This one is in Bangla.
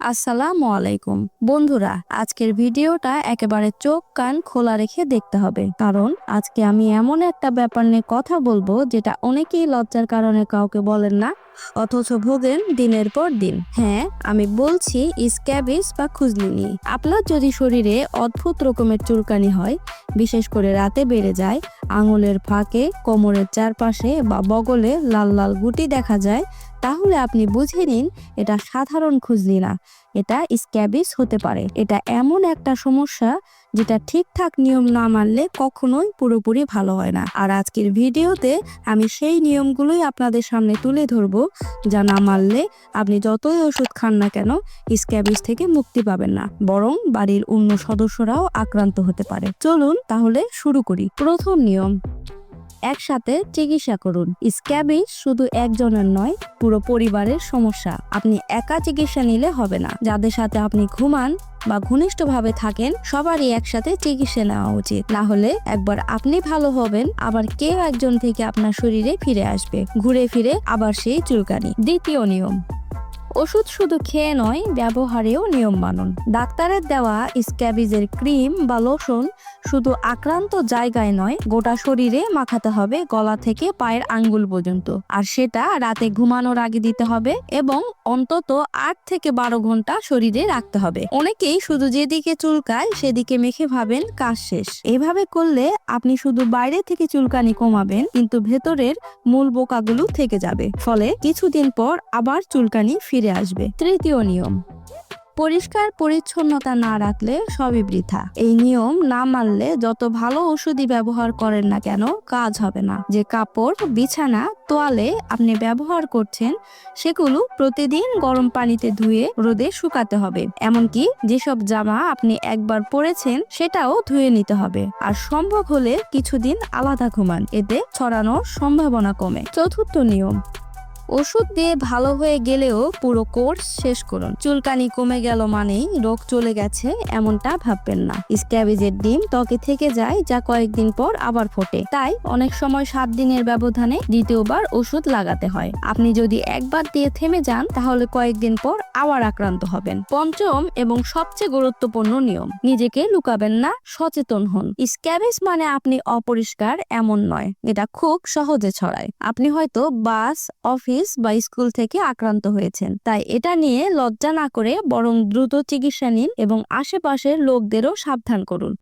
আসসালামু আলাইকুম। বন্ধুরা, আজকের ভিডিওটা একেবারে চোখ কান খোলা রেখে দেখতে হবে। কারণ আজকে আমি এমন একটা ব্যাপার নিয়ে কথা বলব যেটা অনেকেই লজ্জার কারণে কাউকে বলেন না, অথচ ভোগেন দিনের পর দিন। হ্যাঁ আমি বলছি স্ক্যাবিস বা খুজলি খুজলিনি আপনার যদি শরীরে অদ্ভুত রকমের চুলকানি হয়, বিশেষ করে রাতে বেড়ে যায়, আঙুলের ফাঁকে, কোমরের চারপাশে বা বগলে লাল লাল গুটি দেখা যায় তাহলে আপনি বুঝে নিন এটা সাধারণ খুজলি না। এটা স্ক্যাবিস হতে পারে। এটা এমন একটা সমস্যা যেটা ঠিকঠাক নিয়ম না মানলে কখনোই পুরোপুরি ভালো হয় না। আর আজকের ভিডিওতে আমি সেই নিয়মগুলোই আপনাদের সামনে তুলে ধরবো যা না মানলে আপনি যতই ওষুধ খান না কেন স্ক্যাবিস থেকে মুক্তি পাবেন না। বরং বাড়ির অন্য সদস্যরাও আক্রান্ত হতে পারে। চলুন তাহলে শুরু করি। প্রথম নিয়ম একসাথে চিকিৎসা করুন। স্ক্যাবিস শুধু একজনের নয়, পুরো পরিবারের সমস্যা। আপনি একা চিকিৎসা নিলে হবে না। যাদের সাথে আপনি ঘুমান বা ঘনিষ্ঠভাবে থাকেন, সবারই একসাথে চিকিৎসা নেওয়া উচিত। না হলে একবার আপনি ভালো হবেন, আবার কেউ একজন থেকে আপনার শরীরে ফিরে আসবে। ঘুরে ফিরে আবার সেই চুলকানি। দ্বিতীয় নিয়ম। ওষুধ শুধু খেয়ে নয়, ব্যবহারেও নিয়ম মানুন। ডাক্তারের দেওয়া স্ক্যাবিজের ক্রিম বা লোশন শুধু আক্রান্ত জায়গায় নয়, গোটা শরীরে মাখাতে হবে গলা থেকে পায়ের আঙ্গুল পর্যন্ত। আর সেটা রাতে ঘুমানোর আগে দিতে হবে এবং অন্তত আট থেকে বারো ঘণ্টা শরীরে রাখতে হবে। অনেকেই শুধু যেদিকে চুলকায় সেদিকে মেখে ভাবেন, কাজ শেষ। এভাবে করলে আপনি শুধু বাইরে থেকে চুলকানি কমাবেন, কিন্তু ভেতরের মূল বোকাগুলো থেকে যাবে। ফলে কিছুদিন পর আবার চুলকানি ফিরে আসবে। তৃতীয় নিয়ম। পরিষ্কার পরিচ্ছন্নতা না রাখলে সবই বৃথা। এই নিয়ম না মানলে যত ভালো ওষুধই ব্যবহার করেন না কেন, কাজ হবে না। যে কাপড়, বিছানা, তোয়ালে আপনি ব্যবহার করছেন, সেগুলো প্রতিদিন গরম পানিতে ধুয়ে রোদে শুকাতে হবে। এমনকি যেসব জামা আপনি একবার পরেছেন, সেটাও ধুয়ে নিতে হবে। আর সম্ভব হলে কিছুদিন আলাদা ঘুমান। এতে ছড়ানোর সম্ভাবনা কমে। চতুর্থ নিয়ম। ওষুধ দিয়ে ভালো হয়ে গেলেও পুরো কোর্স শেষ করুন। চুলকানি কমে গেল মানেই রোগ চলে গেছে, এমনটা ভাববেন না। স্ক্যাবিজের ডিম ত্বকে থেকে যায়, যা কয়েকদিন পর আবার ফোটে। তাই অনেক সময় সাত দিনের ব্যবধানে দ্বিতীয়বার ওষুধ লাগাতে হয়। আপনি যদি একবার দিয়ে থেমে যান, তাহলে কয়েকদিন পর আবার আক্রান্ত হবেন। পঞ্চম এবং সবচেয়ে গুরুত্বপূর্ণ নিয়ম, নিজেকে লুকাবেন না, সচেতন হন। স্ক্যাবিস মানে আপনি অপরিষ্কার, এমন নয়। এটা খুব সহজে ছড়ায়। আপনি হয়তো বাস অফিস বা স্কুল থেকে আক্রান্ত হয়েছেন। তাই এটা নিয়ে লজ্জা না করে বরং দ্রুত চিকিৎসা নিন এবং আশেপাশের লোকদেরও সাবধান করুন।